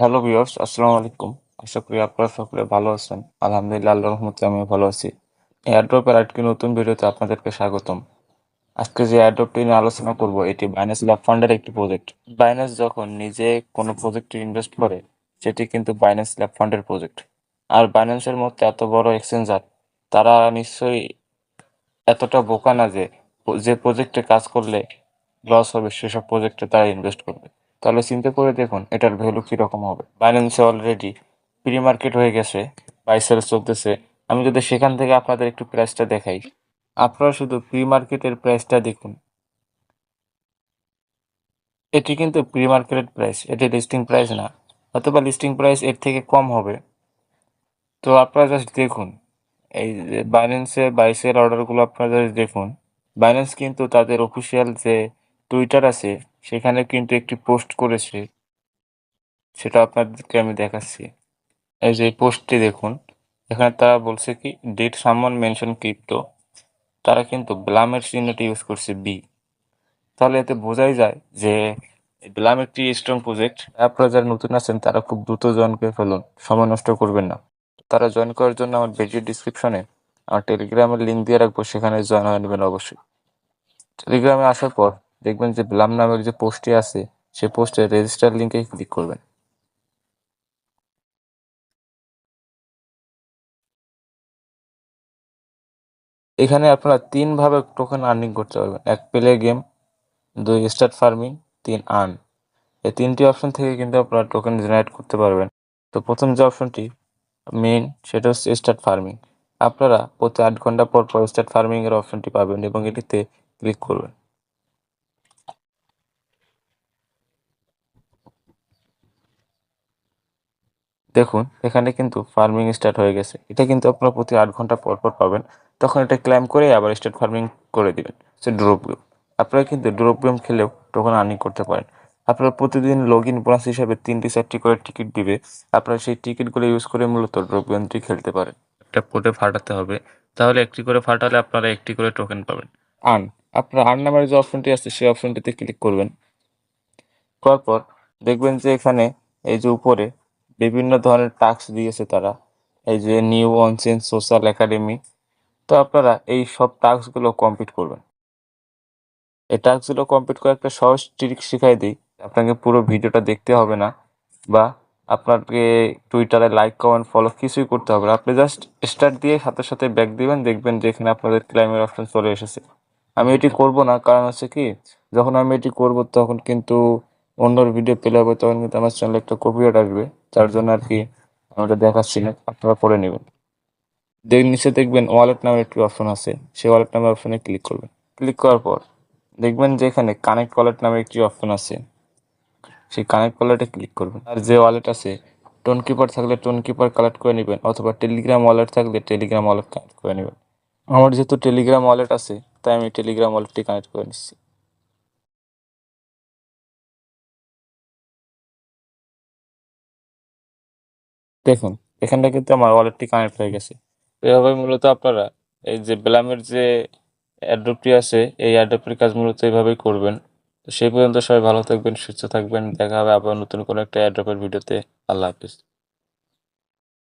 Hello viewers, আসসালামু আলাইকুম। আশা করি আপনারা সকলে ভালো আছেন। আলহামদুলিল্লাহ, আল্লাহর রহমতে আমিও ভালো আছি। এয়ারড্রপের আরেকটি নতুন ভিডিওতে আপনাদেরকে স্বাগতম। আজকে যে এয়ারড্রপটি নিয়ে আলোচনা করব, এটি বাইন্যান্স ল্যাব ফান্ডের একটি প্রজেক্ট বাইন্যান্স যখন নিজে কোনো প্রজেক্টে ইনভেস্ট করে, সেটি কিন্তু বাইন্যান্স ল্যাব ফান্ডের প্রজেক্ট আর বাইন্যান্সের মধ্যে এত বড় এক্সচেঞ্জার তারা নিশ্চয়ই এতটা বোকা না যে যে প্রজেক্টে কাজ করলে লস হবে, সেসব প্রজেক্টে তারা ইনভেস্ট করবে। তাহলে চিন্তা করে দেখুন এটার ভ্যালু কীরকম হবে। বাইন্যান্সে অলরেডি প্রি মার্কেট হয়ে গেছে বাই সেল চলতেছে। আমি যদি সেখান থেকে আপনাদের একটু প্রাইসটা দেখাই, আপনারা শুধু প্রি মার্কেটের প্রাইসটা দেখুন। এটি কিন্তু প্রি মার্কেটের প্রাইস এটি লিস্টিং প্রাইস না, অথবা লিস্টিং প্রাইস এর থেকে কম হবে। তো আপনারা জাস্ট দেখুন, এই যে বাইন্যান্সের বাইসের অর্ডারগুলো আপনারা জাস্ট দেখুন। বাইন্যান্স কিন্তু তাদের অফিসিয়াল যে টুইটার আছে সেখানে কিন্তু একটি পোস্ট করেছে। সেটা আপনাদেরকে আমি দেখাচ্ছি। এই যে পোস্টটি দেখুন, এখানে তারা বলছে কি ডেট সামন মেনশন ক্রিপ্টো তারা কিন্তু ব্লামের চিহ্নটি ইউজ করছে বি তাহলে এতে বোঝাই যায় যে ব্লাম একটি স্ট্রং প্রজেক্ট আপনারা যারা নতুন আছেন, তারা খুব দ্রুত জয়েন করে ফেলুন। সময় নষ্ট করবেন না। তারা জয়েন করার জন্য আমার ভিডিও ডিসক্রিপশনে আমার টেলিগ্রামের লিঙ্ক দিয়ে রাখব, সেখানে জয়েন হয়ে নেবেন অবশ্যই। টেলিগ্রামে আসার পর দেখবেন যে ব্লাম নামের যে পোস্টটি আছে, সে পোস্টে রেজিস্টার লিঙ্কে ক্লিক করবেন। এখানে আপনারা তিনভাবে টোকেন আর্নিং করতে পারবেন। এক প্লে গেম দুই স্টার্ট ফার্মিং তিন আর্ন এই তিনটি অপশন থেকে কিন্তু আপনারা টোকেন জেনারেট করতে পারবেন। তো প্রথম যে অপশনটি মেইন সেটা হচ্ছে স্টার্ট ফার্মিং আপনারা প্রতি আট ঘণ্টা পর পর স্টার্ট ফার্মিং এর অপশনটি পাবেন এবং এটিতে ক্লিক করবেন। দেখুন, এখানে কিন্তু ফার্মিং স্টার্ট হয়ে গেছে। এটা কিন্তু আপনারা প্রতি আট ঘণ্টা পর পর পাবেন। তখন এটা ক্লাইম করে আবার স্টার্ট ফার্মিং করে দিবেন। সে ড্রপ গেম আপনারা কিন্তু ড্রপ গেম খেলেও টোকেন আর্নিং করতে পারেন। আপনারা প্রতিদিন লগ ইন বোনাস হিসাবে তিনটি চারটি করে টিকিট দিবে। আপনারা সেই টিকিটগুলো ইউজ করে মূলত ড্রপ গেমটি খেলতে পারেন। একটা কোডে ফাটাতে হবে। তাহলে একটি করে ফাটালে আপনারা একটি করে টোকেন পাবেন। আর্ন আপনার আর্ন নামের যে অপশনটি আছে সেই অপশনটিতে ক্লিক করবেন। করার পর দেখবেন যে এখানে এই যে উপরে বিভিন্ন ধরনের টাস্ক দিয়েছে তারা। এই যে নিউ অনচেন সোশ্যাল একাডেমি তো আপনারা এই সব টাস্কগুলো কমপ্লিট করবেন। এই টাস্কগুলো কমপ্লিট করে একটা সহজ ট্রিক শিখাই দিই। আপনাকে পুরো ভিডিওটা দেখতে হবে না বা আপনাকে টুইটারে লাইক কমেন্ট ফলো কিছুই করতে হবে না। আপনি জাস্ট স্টার্ট দিয়ে সাথে সাথে ব্যাক দিবেন, দেখবেন যে এখানে আপনাদের ক্লাইমের অপশন চলে এসেছে। আমি এটি করব না, কারণ হচ্ছে কি, যখন আমি এটি করব তখন কিন্তু অন্যর ভিডিও পেলে হবে, তখন কিন্তু আমার চ্যানেলে একটা কপিরাইট আসবে। যার জন্য আর কি আমি ওটা দেখাচ্ছি না, আপনারা পড়ে নেবেন। দেখ, নিচে দেখবেন ওয়ালেট নামের একটি অপশন আছে, সেই ওয়ালেট নামের অপশনে ক্লিক করবেন। ক্লিক করার পর দেখবেন যে এখানে কানেক্ট ওয়ালেট নামের একটি অপশন আছে, সেই কানেক্ট ওয়ালেটে ক্লিক করবেন। আর যে ওয়ালেট আছে টোন কিপার থাকলে টোন কিপার কালেক্ট করে নেবেন, অথবা টেলিগ্রাম ওয়ালেট থাকলে টেলিগ্রাম ওয়ালেট কানেক্ট করে নেবেন। আমার যেহেতু টেলিগ্রাম ওয়ালেট আছে, তাই আমি টেলিগ্রাম ওয়ালেটটি কানেক্ট করে নিচ্ছি। দেখুন, এখানটা কিন্তু আমার ওয়ালেটটি কানেক্ট হয়ে গেছে। এভাবে মূলত আপনারা এই যে ব্লামের যে অ্যাড্রপটি আছে, এই অ্যাডপ্টের কাজ মূলত এইভাবেই করবেন। তো সেই পর্যন্ত সবাই ভালো থাকবেন, সুস্থ থাকবেন। দেখা হবে আবার নতুন কোনো একটা অ্যাড্রপের ভিডিওতে আল্লাহ হাফিজ।